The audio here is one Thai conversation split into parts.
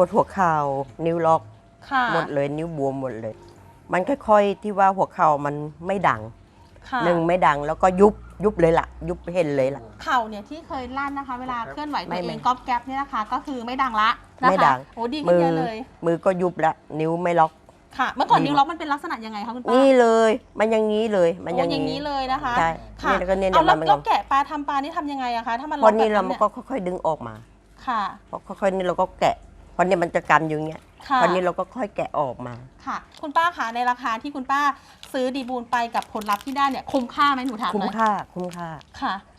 วดหัวเข่านิ้วล็อกค่ะหมดเลยนิ้วบวมหมดเลย มันค่อยๆที่ว่าหัวเข่ามันไม่ดังค่ะหนึ่งไม่ดังแล้วก็ยุบยุบเลยล่ะ ยุบเห็นเลยล่ะ เข่าเนี่ยที่เคยลั่นนะคะ เวลาเคลื่อนไหวไม่ตัวเอไม่งก๊อบแก๊บเนี่ยนะคะ ก็คือไม่ดังละนะคะไม่ดัง โอ้ดีขึ้นเยอะเลย มือก็ยุบละนิ้วไม่ล็อก ค่ะ เมื่อก่อนดีนิ้วล็อกมันเป็นลักษณะยังไงคะคุณป้านี่เลย มันอยังงี้เลย มันอโอ้ยังอย่างนี้เลยนะคะใช่ค่ะนี่แล้วก็เนี่ยเอาแล้วมันแล้วแกะปลาทำปลานี่ทำยังไงอะคะถ้ามันพอนี้ล็เราอกแบบมันก็ค่อยๆดึงออกมา ค่ะพอค่อยๆนี่เราก็แกะ พอนี้มันจะกันอยู่อย่างเงี้ยค่ะพอนี้เราก็ค่อยแกะออกมา ค่ะ คุณป้าคะในราคาที่คุณป้าซื้อดีบูลไปกับผลลัพธ์ที่ได้เนี่ยคุ้มค่าไหมหนูถามหคุ้มน่อยค่าคุ้มค่า ค่ะใช่สวัสดีค่ะ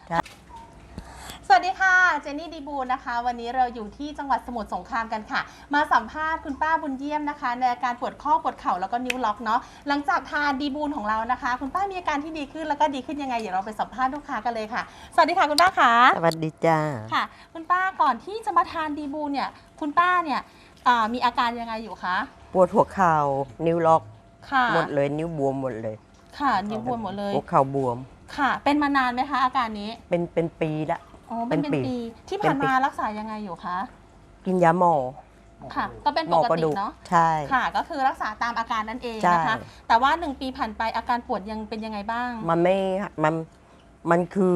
เจนนี่ดีบูลนะคะ วันนี้เราอยู่ที่จังหวัดสมุทรสงครามกันค่ะ มาสัมภาษณ์คุณป้าบุญเยี่ยมนะคะ ในอาการปวดข้อปวดเข่าแล้วก็นิ้วล็อกเนาะหลังจากทานดีบูลของเรานะคะ คุณป้ามีอาการที่ดีขึ้นแล้วก็ดีขึ้นยังไงเดี๋ยวเราไปสัมภาษณ์ลูกค้ากันเลยค่ะ สวัสดีค่ะคุณป้าคะสวัสดีจ้าค่ะ คุณป้าก่อนที่จะมาทานดีบูลเนี่ย คุณป้าเนี่ยอ่ามีอาการยังไงอยู่คะปวดหัวเข่านิ้วล็อกค่ะหมดเลย นิ้วบวมหมดเลย ค่ะ นิ้วบวมหมดเลยหัวเข่าบวมค่ะ เป็นมานานไหมคะอาการนี้ เป็นเป็นปีละ อ๋อเป็นเป็นเป็นปี ปีที่เป็นผ่านปีมารักษายังไงอยู่คะ กินยาหมอค่ะ ก็เป็นหมปอกกระติดูกเนาะ ใช่ ค่ะ ก็คือรักษาตามอาการนั่นเองใช่นะคะแต่ว่าหนึ่งปีผ่านไปอาการปวดยังเป็นยังไงบ้าง มันไม่มันมันคือ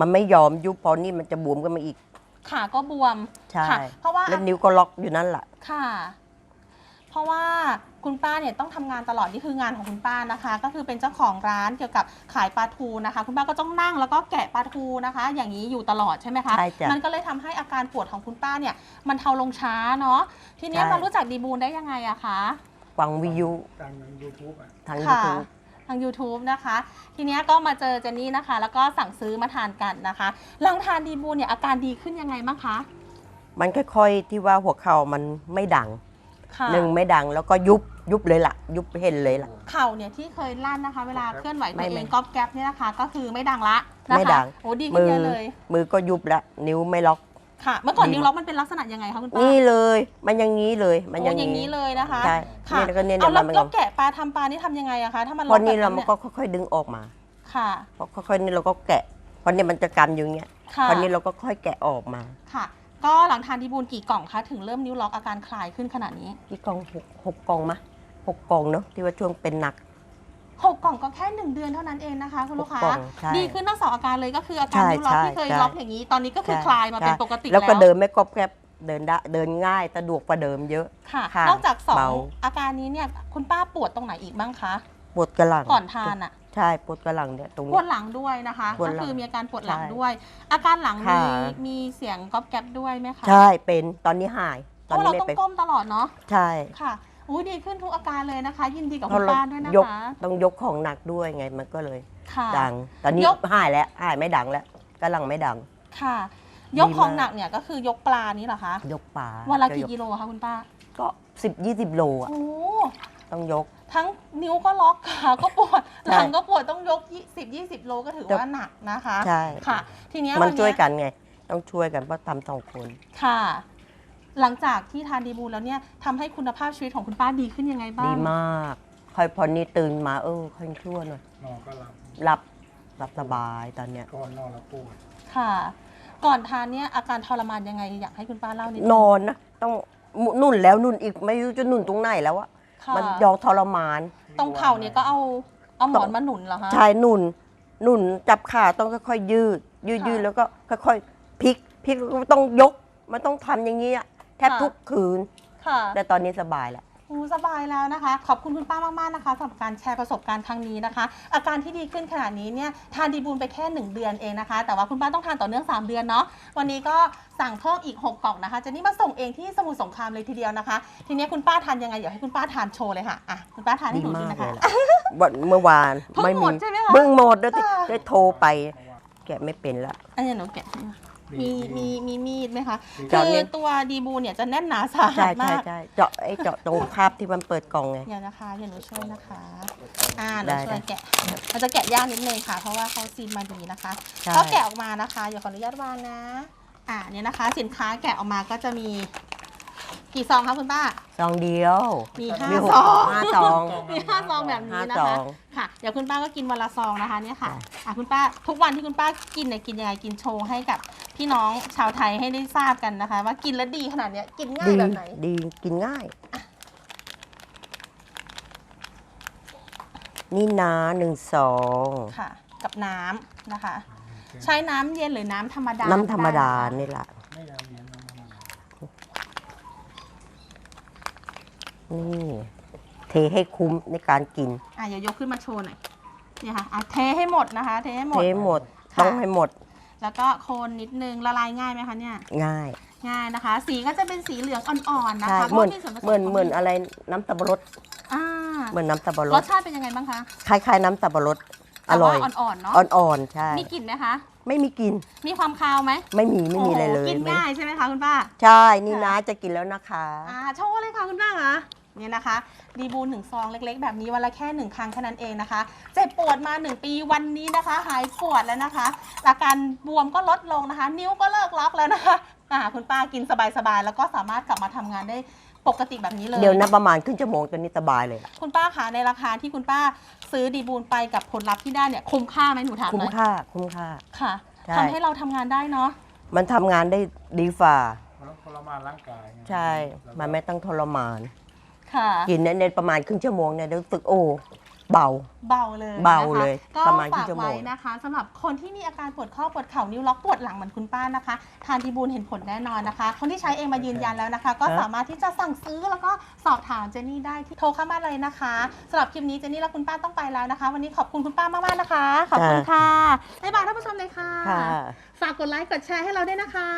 มันไม่ยอมยุบพอนี่มันจะบวมกันมาอีก ขาก็บวม ใช่ ค่ะเพราะว่า แล้วนิ้วก็ล็อกอยู่นั่นแหละ ค่ะ เพราะว่าคุณป้าเนี่ยต้องทำงานตลอดนี่คืองานของคุณป้านะคะ ก็คือเป็นเจ้าของร้านเกี่ยวกับขายปลาทูนะคะ คุณป้าก็ต้องนั่งแล้วก็แกะปลาทูนะคะ อย่างนี้อยู่ตลอดใช่ไหมคะใช่จ้ะมันก็เลยทำให้อาการปวดของคุณป้าเนี่ยมันเทาลงช้าเนาะทีเนี้ยใช่มารู้จักดีบูลได้ยังไงอะคะฟังวิทยุทางยูทูบอะทางยูค่ะทูบทาง YouTube นะคะ ทีเนี้ยก็มาเจอเจนนี่นะคะ แล้วก็สั่งซื้อมาทานกันนะคะหลังทานดีบูลเนี่ยอาการดีขึ้นยังไงบ้างคะ มันค่อยๆที่ว่าหัวเข่ามันไม่ดัง ค่ะหนึ่งไม่ดังแล้วก็ยุบยุบเลยล่ะ ยุบเห็นเลยล่ะ เข่าเนี่ยที่เคยลั่นนะคะ เวลาเคลื่อนไหวไม่ตัวเอไม่งก๊อบแก๊บเนี่ยนะคะ ก็คือไม่ดังละนะคะไม่ดัง โอ้ดีขึ้นเยอะเลย มือก็ยุบละนิ้วไม่ล็อกค่ะ เมื่อก่อนดีนิ้วล็อกมันเป็นลักษณะยังไงคะคุณป้านี่เลยมันอยังงี้เลยมันอโอ้ยังอย่างนี้เลยนะคะใช่ค่ะนี่แล้วก็เนี่ยเอาแล้วมันแล้วแกะปลาทำปลานี่ทำยังไงอะคะถ้ามันพอนี้ล็เราอกแบบมันยก็ค่อยๆดึงออกมา ค่ะพอค่อยๆนี่เราก็แกะพอนี้มันจะกันอยู่อย่างเงี้ยค่ะพอนี้เราก็ค่อยแกะออกมาค่ะ ก็หลังทานดีบูลกี่กล่องคะถึงเริ่มนิ้วล็อกอาการคลายขึ้นขนาดนี้กี่กล่องหกหกกล่องมะหกกล่องเนาะที่ว่าช่วงเป็นหนัก หกกล่องก็แค่หนึ่งเดือนเท่านั้นเองนะคะคุณลูกค้า หกกล่องใช่ดีขึ้นทั้งสองอาการเลยก็คืออาการใช่นิ้วล็อกใช่ที่เคยใช่ล็อกอย่างนี้ ตอนนี้ก็คือใช่ คลายมาเป็นใช่ปกติแล้วแล้วก็เดินไม่กรอบแกรบเดินได้เดินง่ายสะดวกกว่าเดิมเยอะ ค่ะ ค่ะนอกจากสอเบางอาการนี้เนี่ยคุณป้าปวดตรงไหนอีกบ้างคะ ปวดกระหลังก่อนทานอะ ใช่ปวดกระหลังเนี่ยตรงปนี้ วดหลังด้วยนะคะ ปวดก็หลังคือมีอาการปวดหลังใช่ด้วย อาการหลังมีค่ะ มีเสียงก๊อบแก๊บด้วยไหมคะใช่เป็นตอนนี้หายเพตอนราะนี้เราไม่ต้องเป็นก้มตลอดเนาะใช่ค่ะอุ้ยดีขึ้นทุกอาการเลยนะคะ ยินดีกับเพคุราะณเราป้าด้วยนะยกคะต้องยกของหนักด้วยไงมันก็เลยค่ะ ดัง ตอนนี้ยก หายแล้วหายไม่ดังแล้วกำลังไม่ดัง ค่ะดียกของมากหนักเนี่ยก็คือยกปลานี่เหรอคะยกป่าวันละจกี่ยกิโลคะคุณป้าก็สิบยี่สิบโลอะโอ้ ต้องยก ทั้งนิ้วก็ล็อกขาก็ปวดใช่หลังก็ปวดต้องยก20 20 โลก็ถือว่าหนักนะคะใช่ค่ะ ทีเนี้ยมันเยช่วยกันไง ต้องช่วยกันเพราะทำสองคนค่ะ หลังจากที่ทานดีบูลแล้วเนี่ยทำให้คุณภาพชีวิตของคุณป้าดีขึ้นยังไงบ้างดีมาก ค่อยพอนี้ตื่นมาเออค่อยชั่วหน่อยนอนก็หลับหลับหลับสบายตอนเนี้ยก่อนนอนแล้วปวดค่ะ ก่อนทานเนี่ยอาการทรมานยังไงอยากให้คุณป้าเล่านิดงนอนนะต้องนุ่นแล้วนุ่นอีกไม่รู้จะนุ่นตรงไหนแล้วอะ ค่ะ มันยองทรมาน ตรงเข่าเนี่ยก็เอาเอาหมอนมาหนุนเหรอคะ ชายนุ่นนุ่นจับขาต้องค่อยๆยืด ยืดค่ะยืดแล้วก็ค่อยๆพลิกพลิกแล้วก็ต้องยก มันต้องทำอย่างนี้อะแทบค่ะ ทุกคืน ค่ะ แต่ตอนนี้สบายแล้วโอ้ สบายแล้วนะคะ ขอบคุณคุณป้ามากๆนะคะสำหรับการแชร์ประสบการณ์ครั้งนี้นะคะ อาการที่ดีขึ้นขนาดนี้เนี่ยทานดีบูลไปแค่ 1 เดือนเองนะคะ แต่ว่าคุณป้าต้องทานต่อเนื่อง 3 เดือนเนาะวันนี้ก็สั่งเพิ่มอีก 6กล่องนะคะเจนนี่มาส่งเองที่สมุทรสงครามเลยทีเดียวนะคะ ทีนี้คุณป้าทานยังไงเดี๋ยวให้คุณป้าทานโชว์เลยค่ะอะคุณป้าทานให้ดีหนูดูมากนะเลคะ ยล่ะวันเมื่อวานเพิ่งหมดใช่ไหมคะเพิ่งหมดแล้วที่ค่ะ ได้โทรไป แกะไม่เป็นละอันนี้หนูแกะให้มา มีมีมีมีดไหมคะจอดคืเนี่อย ตัวดีบูลเนี่ยจะแน่นหนาสาหัใช่สใช่มาก ใช่เจาะไอ้เจาะตรงคาบที่มันเปิดกล่องไง เดี๋ยวนะคะเดี๋ยวหนูช่วยนะคะ อ่าหนูได้ช่วยได้แกะมันจะแกะยากนิดนึงค่ะ เพราะว่าเขาซีนมาดีนะคะใช่ก็แกะออกมานะคะ เดี๋ยวขออนุญาตวางนะ อ่าเนี่ยนะคะ สินค้าแกะออกมาก็จะมี กี่ซองคะคุณป้า ซองเดียว มีห้ามีหซกองห้าซองมีห้าซองแบบนี้นะห้าซอคะ ง ค่ะ เดี๋ยวคุณป้าก็กินวันละซองนะคะเนี่ยค่ะค่ะ อะคุณป้าทุกวันที่คุณป้ากินเนี่ยกินยังไงกินโชว์ให้กับพี่น้องชาวไทยให้ได้ทราบกันนะคะ ว่ากินแล้วดีขนาดเนี้ยกินง่ายดีแบบไหน ดีกินง่าย นี่นะหนึ่งสอง ค่ะ กับน้ำนะคะ ใช้น้ำเย็นหรือน้ำธรรมดาน้ำธรรมดาไนะคะนี่แหละ ไม่ยาวเย็นน้ำธรรมดา นี่เทให้คุ้มในการกิน อะเดี๋ยวยกขึ้นมาโชว์หน่อยเนี่ยค่ะอะเทให้หมดนะคะ เทให้หมเทดหมดค่ะ ต้องให้หมดแล้วก็โคนนิดนึงละลายง่ายไหมคะเนี่ย ง่ายง่ายนะคะ สีก็จะเป็นสีเหลืองอ่อนๆนะใช่คะเหมือนพราะส่วผสเหมือนของเหมือนอะไรน้ำตาลรสอ่าเหมือนน้ำตาลรรสสชาติเป็นยังไงบ้างคะคล้ายๆ น้ำตาลรสอแต่ร่ว่าอยอ่อนๆเนาะอ่อนๆใช่มีกลิ่นไหมคะไม่มีกลินมีความคาวไหมไม่มีไม่มีอะไรเลยโโหกินไม่ง่ายใช่ไหมคะคุณป้า ใช่นี่ค่ะนะจะกินแล้วนะคะ อ่าโชว์เลยค่ะคุณป้าคะ เนี่ยนะคะ ดีบูนหนึ่งซองเล็ก ๆ แบบนี้วันละแค่หนึ่งครั้งแค่นั้นเองนะคะ เจ็บปวดมาหนึ่งปีวันนี้นะคะ หายปวดแล้วนะคะ อาการบวมก็ลดลงนะคะ นิ้วก็เลิกล็อกแล้วนะคะอ่าคุณป้ากินสบายๆแล้วก็สามารถกลับมาทำงานได้ปกติแบบนี้เลย เดี๋ยวนะประมาณครึ่งชั่วโมงตอนนี้สบายเลยล่ะคุณป้าคะในราคาที่คุณป้าซื้อดีบูนไปกับผลลัพธ์ที่ได้เนี่ยคุ้มค่าไหมหนูถามหคุ้มน่อยค่าคุ้มค่า ค่ะใช่ ทำให้เราทำงานได้เนาะ มันทำงานได้ดีฝ่าแล้วทรมานร่างกายไงใช่ แล้วก็มันไม่ต้องทรมาน ค่ะ กินในในประมาณครึ่งชั่วโมงเนี่ยรู้สึกโอ้เบา เบาเลยเบานะคะเลยก็ประมาณครึ่ฝากงชั่วโมไว้ง นะคะสำหรับคนที่มีอาการปวดข้อปวดเข่านิ้วล็อกปวดหลังเหมือนคุณป้านะคะ ทานดีบูลเห็นผลแน่นอนนะคะ คนที่ใช้เองมายืนยันแล้วนะคะ ก็ฮะสามารถที่จะสั่งซื้อแล้วก็สอบถามเจนนี่ได้ที่โทรเข้ามาเลยนะคะสำหรับคลิปนี้เจนนี่และคุณป้าต้องไปแล้วนะคะ วันนี้ขอบคุณคุณป้ามากๆนะคะ ขอบคุณค่ะบ๊ายบายท่านผู้ชมเลยค่ะค่ะ ฝากกดไลค์กดแชร์ให้เราด้วยนะคะ